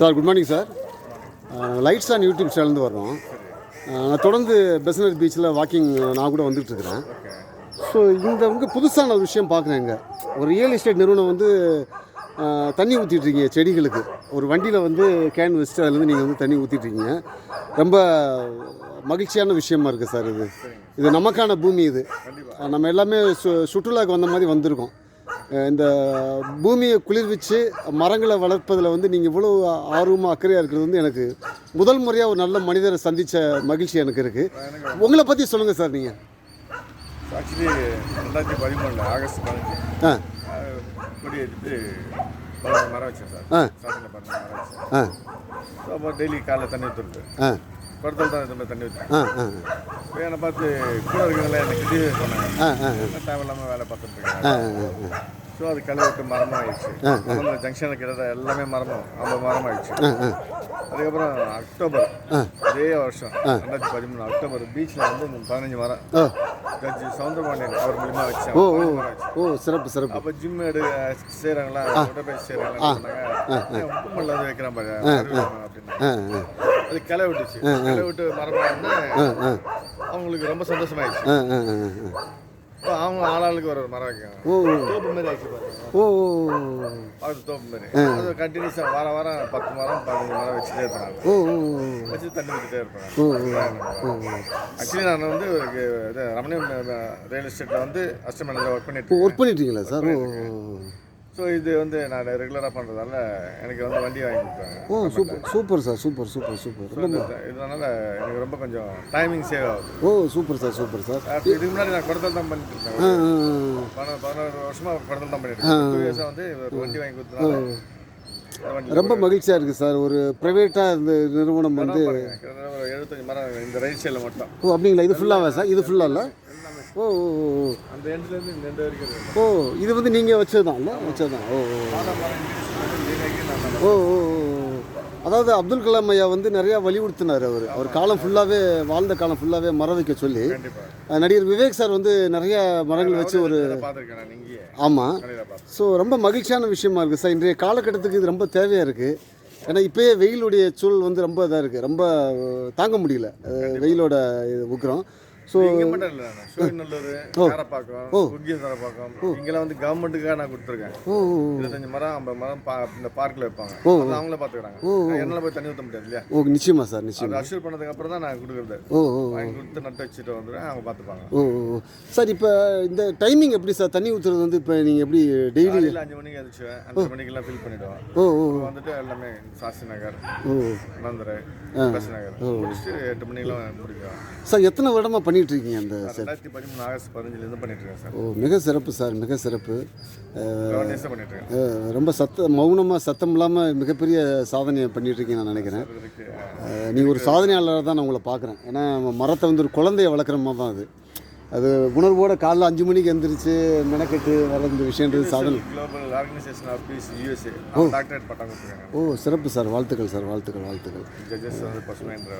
Sir good morning sir lights on YouTube சேனல்ந்து வர்றோம். அஹ், நான் தொடர்ந்து பெசனர் பீச்சில் வாக்கிங் நான் கூட வந்துட்டு இருக்கிறேன். ஸோ இந்த வந்து புதுசான ஒரு விஷயம் பார்க்குறேன் இங்கே. ஒரு ரியல் எஸ்டேட் நிறுவனம் வந்து தண்ணி ஊற்றிட்டு இருக்கீங்க செடிகளுக்கு. ஒரு வண்டியில் வந்து கேன் வச்சுட்டு அதுலேருந்து நீங்கள் வந்து தண்ணி ஊற்றிட்டு இருக்கீங்க. ரொம்ப மகிழ்ச்சியான விஷயமா இருக்குது சார் இது. இது நமக்கான பூமி இது. நம்ம எல்லாமே சு சுற்றுலாவுக்கு வந்த மாதிரி வந்திருக்கோம். இந்த பூமியை குளிர்விச்சு மரங்களை வளர்ப்பதில் வந்து நீங்கள் இவ்வளோ ஆர்வமாக அக்கறையாக இருக்கிறது வந்து எனக்கு முதல் முறையாக ஒரு நல்ல மனிதரை சந்தித்த மகிழ்ச்சி எனக்கு இருக்குது உங்களை பற்றி சொல்லுங்கள் சார் நீங்கள் ஆக்சுவலி ரெண்டாயிரத்தி பதிமூணில் ஆகஸ்ட் பதினஞ்சு. ஆ. கொடி எடுத்து பதினஞ்சு மரம் வச்சேன் சார். ஆ. ஸ்டார்டிங்கில் பதினஞ்சு மரம் வச்சேன். ஆ. ஸோ அப்போ டெய்லி காலைல தண்ணி ஊற்றுறது ஆ. குடத்தில் தான் இதுமாதிரி தண்ணி ஊற்றுறேன் ஆ இப்போ என்னை பார்த்து கூட இருக்கிறவங்கள எனக்கு சொன்னாங்க ஆ ஆ தேவையில்லாமல் வேலை பார்த்துட்டு இருக்கேன் ஆ ஆ. ஸோ அது களை விட்டு மரமும் ஆயிடுச்சு அந்த ஜங்ஷனில் கிட்ட எல்லாமே மரமும் ஐம்பது மரம் ஆயிடுச்சு ஆ ஆ. அதுக்கப்புறம் அக்டோபர். அதே வருஷம் ரெண்டாயிரத்தி பதிமூணு அக்டோபர் பீச்சில் வந்து பதினஞ்சு மரம். ஜட்ஜி சவுந்தரபாண்டியன் அவர் மூலியமா வச்சேன் ஓ சிறப்பு சிறப்பு. அப்போ ஜிம் எடு செய்கிறாங்களா உடற்பயிற்சி செய்கிறாங்களா சொன்னாங்க. உப்புமல்ல வந்து வைக்கிறான் பாரு அப்படின்னு. அது கிளை விட்டுச்சு. கிளை விட்டு மரம் வந்து ஆ ஆ. அவங்களுக்கு ரொம்ப சந்தோஷமாயிடுச்சு. அவங்க ஆளாளுக்கு ஒரு மரம் வைக்கிறாங்க ஓ தோப்பு மாதிரி ஆயிடுச்சு பாருங்க ஓ அது தோப்பு மாதிரி. அது கண்டினியூஸாக வார வாரம் பத்து மரம் பதினஞ்சு மரம் வச்சுட்டே இருப்பாங்க. ஓ வச்சு தண்ணி ஊற்றிட்டே இருப்பாங்க. ஆக்சுவலி நான் வந்து இது ரமணியம் ரியல் எஸ்டேட்டில் வந்து அசிஸ்டன்ட் மேனேஜர் ஒர்க் பண்ணிட்டு ஒர்க் பண்ணிட்டீங்களா சார்? ஓ ஸோ இது வந்து நான் ரெகுலராக பண்ணுறதால எனக்கு வந்து வண்டி வாங்கி கொடுத்தாங்க. ஓ super super sir super super super. இதனால எனக்கு ரொம்ப கொஞ்சம் டைமிங் சேவ் ஆகுது. Oh super sir super sir. இதுக்கு முன்னாடி நான் குடத்தில் தான் பண்ணிட்டு ஆ, பதினோரு பதினோரு வருஷமா குடத்தில் தான் பண்ணிட்டு இருக்கேன் வந்து வண்டி வாங்கி கொடுத்தனால ரொம்ப மகிழ்ச்சியாக இருக்குது சார். ஒரு ப்ரைவேட்டாக இந்த நிறுவனம் வந்து எழுபத்தஞ்சு மரம் இந்த ரைட் சைடில் மட்டும். ஓ அப்படிங்களா? இது ஃபுல்லாகவா சார்? இது ஃபுல்லாக இல்லை? ஓ ஓ ஓ, அந்த எண்ட்லேருந்து இந்த எண்டு வரைக்கும். ஓ இது வந்து நீங்கள் வச்சது தான் இல்லை? வச்சது தான் ஓ ஓ. ஓ. அதாவது அப்துல் கலாம் ஐயா வந்து நிறையா வலியுறுத்தினார் அவர். அவர் காலம் ஃபுல்லாகவே வாழ்ந்த காலம் ஃபுல்லாகவே மரம் வைக்க சொல்லி. நடிகர் விவேக் சார் வந்து நிறைய மரங்கள் வச்சு ஒரு ஆமாம் ஸோ ரொம்ப மகிழ்ச்சியான விஷயமா இருக்குது சார். இன்றைய காலகட்டத்துக்கு இது ரொம்ப தேவையாக இருக்குது ஏன்னா இப்போயே வெயிலுடைய சூழல் வந்து ரொம்ப இதாக இருக்குது ரொம்ப தாங்க முடியல. வெயிலோட உக்கிரம் ஸோ இங்க மட்டும் இல்லை சோழிநல்லூர் காரப்பாக்கம் உக்கிய தரப்பாக்கம். இங்கெல்லாம் வந்து கவர்மெண்ட்டுக்காக நான் கொடுத்துருக்கேன். இருபத்தஞ்சு மரம் ஐம்பது மரம் இந்த பார்க்கில் வைப்பாங்க. அவங்களே பார்த்துக்கிறாங்க. என்னால் போய் தண்ணி ஊற்ற முடியாது இல்லையா? ஓ நிச்சயமா சார் நிச்சயமா. அஷ்யூர் பண்ணதுக்கு அப்புறம் தான் நான் கொடுக்குறது. ஓ வாங்கி கொடுத்து நட்டு வச்சுட்டு வந்துடுவேன் அவங்க பார்த்துப்பாங்க. ஓ சார் இப்போ இந்த டைமிங் எப்படி சார்? தண்ணி ஊற்றுறது வந்து இப்போ நீங்கள் எப்படி டெய்லி அஞ்சு மணிக்கு எழுந்துச்சுவேன் அஞ்சு மணிக்கெல்லாம் ஃபில் பண்ணிவிடுவேன் ஓ ஓ வந்துட்டு எல்லாமே சாஸ்தி நகர் ஓ. நந்தரை நகர் முடிச்சுட்டு எட்டு மணிக்கெல்லாம் முடிக்கிறோம் சார் எத்தனை வருடமாக பண்ணிட்டு இருக்கீங்க அந்த ரெண்டாயிரத்தி பதிமூணு ஆகஸ்ட் பதினஞ்சுலேருந்து பண்ணிட்டு இருக்கேன் சார். ஓ மிக சிறப்பு சார் மிக சிறப்பு. ரொம்ப சத்த மௌனமாக சத்தம் இல்லாமல் மிகப்பெரிய சாதனையை பண்ணிட்டு இருக்கீங்க நான் நினைக்கிறேன். நீ ஒரு சாதனையாளராக தான் நான் உங்களை பார்க்குறேன். ஏன்னா மரத்தை வந்து ஒரு குழந்தைய வளர்க்குற மாதிரி தான் அது. அது உணர்வோட காலைல அஞ்சு மணிக்கு எந்திரிச்சு மெனக்கெட்டு வர இந்த விஷயன்றது சாதனை. Global organisation of peace USA doctorate பட்டம் கொடுத்துருக்காங்க ஓ. சிறப்பு சார். வாழ்த்துக்கள் சார். வாழ்த்துக்கள் வாழ்த்துக்கள். ஜட்ஜஸ் வந்து பசுமைன்ற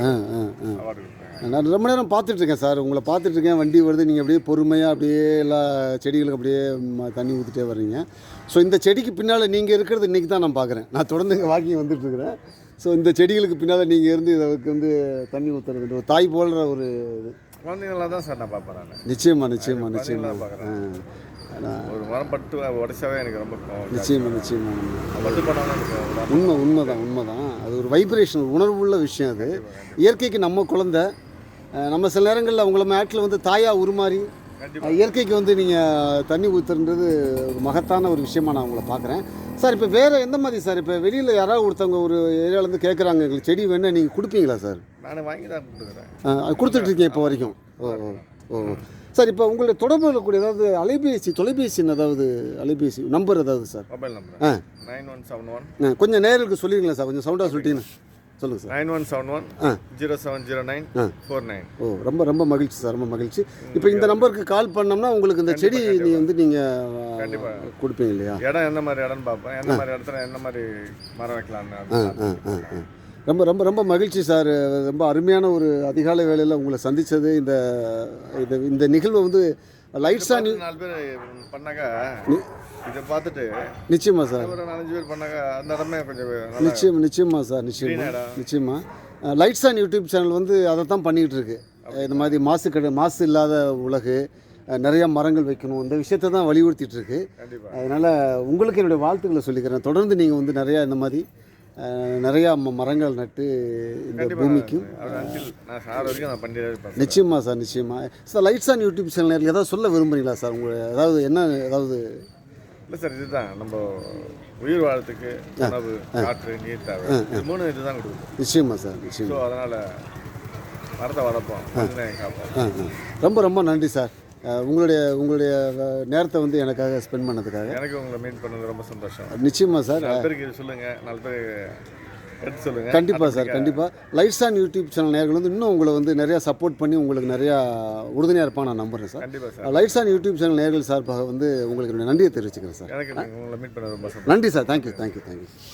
ஆ ஆ ஆ. நான் ரொம்ப நேரம் பார்த்துட்டு இருக்கேன் சார். உங்களை பார்த்துட்டு இருக்கேன். வண்டி வருது. நீங்கள் அப்படியே பொறுமையாக அப்படியே எல்லா செடிகளுக்கு அப்படியே தண்ணி ஊற்றிட்டே வர்றீங்க. ஸோ இந்த செடிக்கு பின்னால் நீங்கள் இருக்கிறது இன்றைக்கி தான் நான் பார்க்குறேன். நான் தொடர்ந்து இங்கே வாக்கிங் வந்துட்டு இருக்கிறேன். ஸோ இந்த செடிகளுக்கு பின்னால் நீங்கள் இருந்து இதுக்கு வந்து தண்ணி ஊற்றுறது ஒரு தாய் போன்ற ஒரு இது. குழந்தைங்களாம் தான் சார் நான் பார்ப்பேன் நான். நிச்சயமா நிச்சயமா நிச்சயமா. குழந்தைங்களா பார்க்குறேன். ஆ நான் ஒரு மரம் பட்டு உடச்சாவே எனக்கு ரொம்ப கோவம். நிச்சயமா நிச்சயமா பட்டு ஒரு உண்மை உண்மைதான் உண்மைதான். அது ஒரு வைப்ரேஷன் உணர்வுள்ள விஷயம் அது. இயற்கைக்கு நம்ம குழந்தை நம்ம சில நேரங்களில் அவங்கள ஆட்டில் வந்து தாயாக உருமாறி. இயற்கைக்கு வந்து நீங்கள் தண்ணி ஊற்றுன்றது ஒரு மகத்தான ஒரு விஷயமா நான் உங்களை பார்க்குறேன். சார் இப்போ வேறு எந்த மாதிரி சார்? இப்போ வெளியில் யாராவது ஒருத்தவங்க ஒரு ஏரியாவிலேருந்து கேட்குறாங்க எங்களுக்கு செடி வேணும் நீங்கள் கொடுப்பீங்களா சார்? நான் வாங்கி தான் அது கொடுத்துட்ருக்கீங்க இப்போ வரைக்கும். சார் இப்போ உங்களுடைய தொடர்பு இருக்கக்கூடிய ஏதாவது அலைபேசி தொலைபேசி ஏதாவது அலைபேசி நம்பர் ஏதாவது சார்? Mobile number. ஆ. Nine one seven one. அஹ் கொஞ்சம் நேருக்கு சொல்லிடுங்களா சார் கொஞ்சம் சவுண்டாக சொல்லிட்டீங்கன்னா. சொல்லுங்கள் sir. Nine one seven one ஆ. ஜீரோ செவன் ஜீரோ நைன் ஆ. Four nine. ஓ ரொம்ப ரொம்ப மகிழ்ச்சி சார் ரொம்ப மகிழ்ச்சி. இப்போ இந்த நம்பருக்கு கால் பண்ணோம்னா உங்களுக்கு இந்த செடி நீ வந்து நீங்கள் கண்டிப்பா. கொடுப்பீங்க இல்லையா? இடம் எந்த மாதிரி இடம்னு பார்ப்பேன் எந்த மாதிரி இடத்துல என்ன மாதிரி மரம் ஆ ஆ ஆ ஆ. ரொம்ப ரொம்ப ரொம்ப மகிழ்ச்சி சார். ரொம்ப அருமையான ஒரு அதிகாலை வேளையில் உங்களை சந்தித்தது இந்த இந்த இந்த நிகழ்வை வந்து லைட்ஸ் நாலு பேர் பண்ணாக்கா இதை பார்த்துட்டு நிச்சயமா சார். ஒரு நாலஞ்சு பேர் பண்ணாக்கா அந்த இடமே கொஞ்சம் நிச்சயம் நிச்சயமா சார் நிச்சயமா. நிச்சயமா. லைட்ஸ் ஆன் யூடியூப் சேனல் வந்து அதை தான் பண்ணிக்கிட்டு இருக்கு இந்த மாதிரி மாசு கடை மாசு இல்லாத உலகு நிறைய மரங்கள் வைக்கணும். இந்த விஷயத்தை தான் வலியுறுத்திட்டு இருக்கு அதனால் உங்களுக்கு என்னுடைய வாழ்த்துக்களை சொல்லிக்கிறேன். தொடர்ந்து நீங்கள் வந்து நிறையா இந்த மாதிரி நிறையா மரங்கள் நட்டு இந்த பூமிக்கும். நான் சார் வரைக்கும் நான் பண்ணிட்டே இருப்பேன் நிச்சயமா sir lights on YouTube channel ஏதாவது சொல்ல விரும்புறீங்களா சார்? உங்களை அதாவது என்ன ஏதாவது இல்லை சார் இதுதான். நம்ம உயிர் வாழத்துக்கு உணவு காற்று நீர் தேவை. இது மூணு இதுதான் கொடுக்குது. நிச்சயமா சார் நிச்சயமா. அதனால் மரத்தை வளர்ப்போம் காப்போம். ரொம்ப ரொம்ப நன்றி சார். உங்களுடைய உங்களுடைய நேரத்தை வந்து எனக்காக ஸ்பெண்ட் பண்ணதுக்காக. எனக்கு உங்களை மீட் பண்ணது ரொம்ப சந்தோஷம். நிச்சயமா சார். நாலு பேருக்கு இது சொல்லுங்க நாலு பேர் எடுத்து சொல்லுங்க. கண்டிப்பாக சார் கண்டிப்பாக லைட்ஸ் ஆன் யூடியூப் சேனல் நேர்கள் வந்து இன்னும் உங்களை வந்து நிறையா சப்போர்ட் பண்ணி உங்களுக்கு நிறையா உறுதுணையாக இருப்பான் நான் நம்புறேன் சார். கண்டிப்பா sir. Lights on YouTube channel நேர்கள் சார்பாக வந்து உங்களுக்கு நன்றியை தெரிவிச்சுக்கிறேன் சார். எனக்கு உங்களை மீட் பண்ணது ரொம்ப நன்றி சார். Thank you thank you thank you